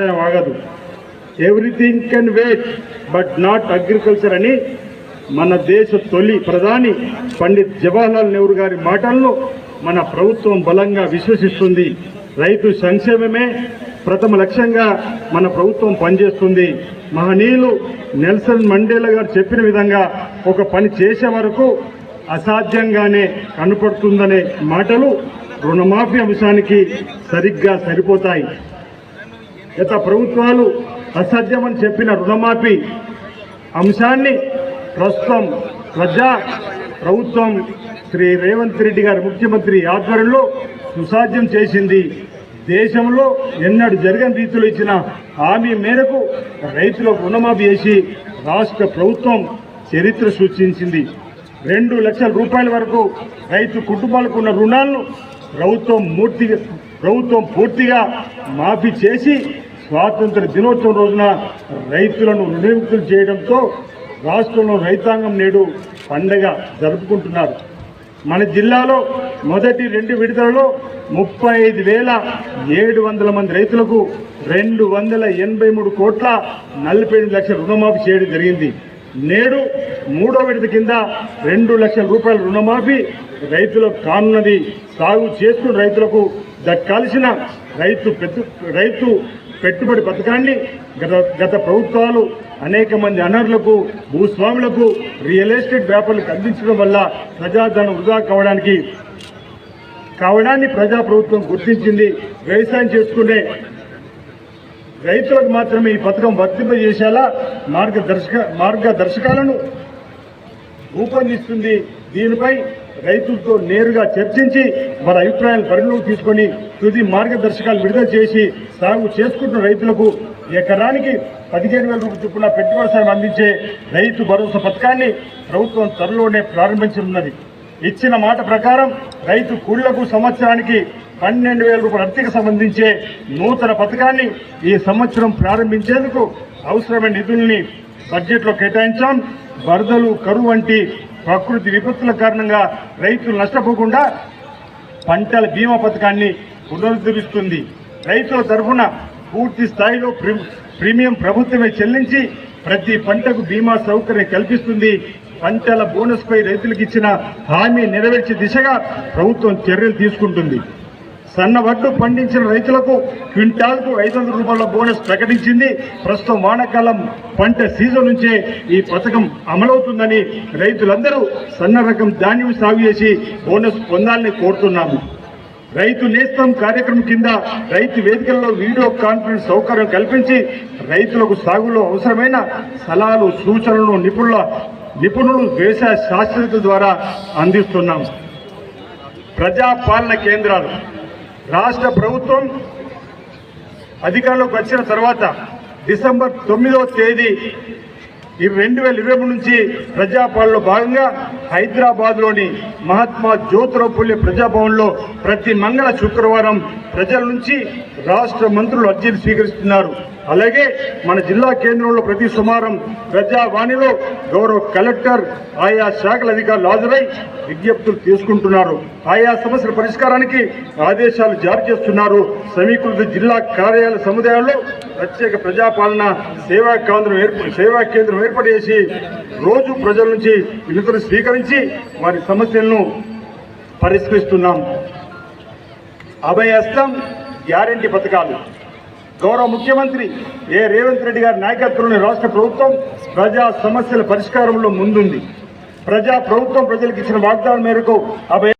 ఆగదు. Everything can wait but not agriculture అని మన దేశ తొలి ప్రధాని పండిత్ జవహర్లాల్ నెహ్రూ గారి మాటలను మన ప్రభుత్వం బలంగా విశ్వసిస్తుంది. రైతు సంక్షేమమే ప్రథమ లక్ష్యంగా మన ప్రభుత్వం పనిచేస్తుంది. మహనీయులు నెల్సన్ మండేలా గారు చెప్పిన విధంగా ఒక పని చేసే వరకు అసాధ్యంగానే కనపడుతుందనే మాటలు రుణమాఫీ అంశానికి సరిగ్గా సరిపోతాయి. గత ప్రభుత్వాలు అసాధ్యమని చెప్పిన రుణమాఫీ అంశాన్ని ప్రస్తుతం ప్రజా ప్రభుత్వం శ్రీ రేవంత్ రెడ్డి గారి ముఖ్యమంత్రి ఆధ్వర్యంలో సుసాధ్యం చేసింది. దేశంలో ఎన్నడూ జరగని రీతిలో ఇచ్చిన హామీ మేరకు రైతులకు రుణమాఫీ చేసి రాష్ట్ర ప్రభుత్వం చరిత్ర సూచించింది. రెండు లక్షల రూపాయల వరకు రైతు కుటుంబాలకు ఉన్న రుణాలను ప్రభుత్వం మూర్తిగా ప్రభుత్వం పూర్తిగా మాఫీ చేసి స్వాతంత్ర దినోత్సవం రోజున రైతులను రుణవిముక్తులు చేయడంతో రాష్ట్రంలో రైతాంగం నేడు పండగ జరుపుకుంటున్నారు. మన జిల్లాలో మొదటి రెండు విడతలలో ముప్పై ఐదు వేల ఏడు వందల మంది రైతులకు రెండు వందల ఎనభై మూడు కోట్ల నలభై ఎనిమిది లక్షల రుణమాఫీ చేయడం జరిగింది. నేడు మూడో విడత కింద రెండు లక్షల రూపాయల రుణమాఫీ రైతులకు కానున్నది. సాగు చేసుకున్న రైతులకు దక్కాల్సిన రైతు పెట్టు రైతు పెట్టుబడి పథకాన్ని గత గత ప్రభుత్వాలు అనేక మంది అనర్లకు భూస్వాములకు రియల్ ఎస్టేట్ వ్యాపారులకు అందించడం వల్ల ప్రజాధనం వృధా కావడానికి కావడాన్ని ప్రజా ప్రభుత్వం గుర్తించింది. వ్యవసాయం చేసుకునే రైతులకు మాత్రమే ఈ పథకం వర్తింపజేసేలా మార్గదర్శక మార్గదర్శకాలను రూపొందిస్తుంది. దీనిపై రైతులతో నేరుగా చర్చించి వారి అభిప్రాయాలు పరిగణలోకి తీసుకొని తుది మార్గదర్శకాలు విడుదల చేసి సాగు చేసుకుంటున్న రైతులకు ఎకరానికి పదిహేను వేల రూపాయల చొప్పున పెట్టుబడి సాయం అందించే రైతు భరోసా పథకాన్ని ప్రభుత్వం త్వరలోనే ప్రారంభించనున్నది. ఇచ్చిన మాట ప్రకారం రైతు కూళ్ళకు సంవత్సరానికి పన్నెండు వేల రూపాయల ఆర్థిక సంబంధించే నూతన పథకాన్ని ఈ సంవత్సరం ప్రారంభించేందుకు అవసరమైన నిధుల్ని బడ్జెట్లో కేటాయించాం. వరదలు కరువు వంటి ప్రకృతి విపత్తుల కారణంగా రైతులు నష్టపోకుండా పంటల బీమా పథకాన్ని పునరుద్ధరిస్తుంది. రైతుల తరఫున పూర్తి స్థాయిలో ప్రీ- ప్రీమియం ప్రభుత్వమే చెల్లించి ప్రతి పంటకు బీమా సౌకర్యం కల్పిస్తుంది. పంటల బోనస్పై రైతులకు ఇచ్చిన హామీ నెరవేర్చే దిశగా ప్రభుత్వం చర్యలు తీసుకుంటుంది. సన్న వడ్లు పండించిన రైతులకు క్వింటాల్కు ఐదు వందల రూపాయల బోనస్ ప్రకటించింది. ప్రస్తుతం వానాకాలం పంట సీజన్ నుంచే ఈ పథకం అమలవుతుందని రైతులందరూ సన్న రకం ధాన్యం సాగు చేసి బోనస్ పొందాలని కోరుతున్నాము. రైతు నేస్తం కార్యక్రమం కింద రైతు వేదికల్లో వీడియో కాన్ఫరెన్స్ సౌకర్యం కల్పించి రైతులకు సాగులో అవసరమైన సలహాలు సూచనలను నిపుణుల నిపుణులు వ్యవసాయ శాస్త్రజ్ఞుల ద్వారా అందిస్తున్నాం ప్రజాపాలన కేంద్రాలు రాష్ట్ర ప్రభుత్వం అధికారంలోకి వచ్చిన తర్వాత డిసెంబర్ తొమ్మిదవ తేదీ ఈ రెండు వేల ఇరవై మూడు నుంచి ప్రజాపాలనలో భాగంగా హైదరాబాద్లోని మహాత్మా జ్యోతిరావు పుల్లే ప్రజాభవన్లో ప్రతి మంగళ శుక్రవారం ప్రజల నుంచి రాష్ట్ర మంత్రులు అర్జీలు స్వీకరిస్తున్నారు. అలాగే మన జిల్లా కేంద్రంలో ప్రతి సోమవారం ప్రజావాణిలో గౌరవ కలెక్టర్ ఆయా శాఖల అధికారులు హాజరై విజ్ఞప్తులు తీసుకుంటున్నారు. ఆయా సమస్యల పరిష్కారానికి ఆదేశాలు జారీ చేస్తున్నారు. సమీకృత జిల్లా కార్యాలయ సముదాయాల్లో ప్రత్యేక ప్రజాపాలన సేవా కేంద్రం ఏర్ప సేవా కేంద్రం ఏర్పాటు చేసి రోజు ప్రజల నుంచి వినతులు స్వీకరించి వారి సమస్యలను పరిష్కరిస్తున్నాం. అభయస్తం గ్యారంటీ పథకాలు. గౌరవ ముఖ్యమంత్రి ఏ రేవంత్ రెడ్డి గారి నాయకత్వంలోని రాష్ట్ర ప్రభుత్వం ప్రజా సమస్యల పరిష్కారంలో ముందుంది. ప్రజా ప్రభుత్వం ప్రజలకు ఇచ్చిన వాగ్దానం మేరకు అభయ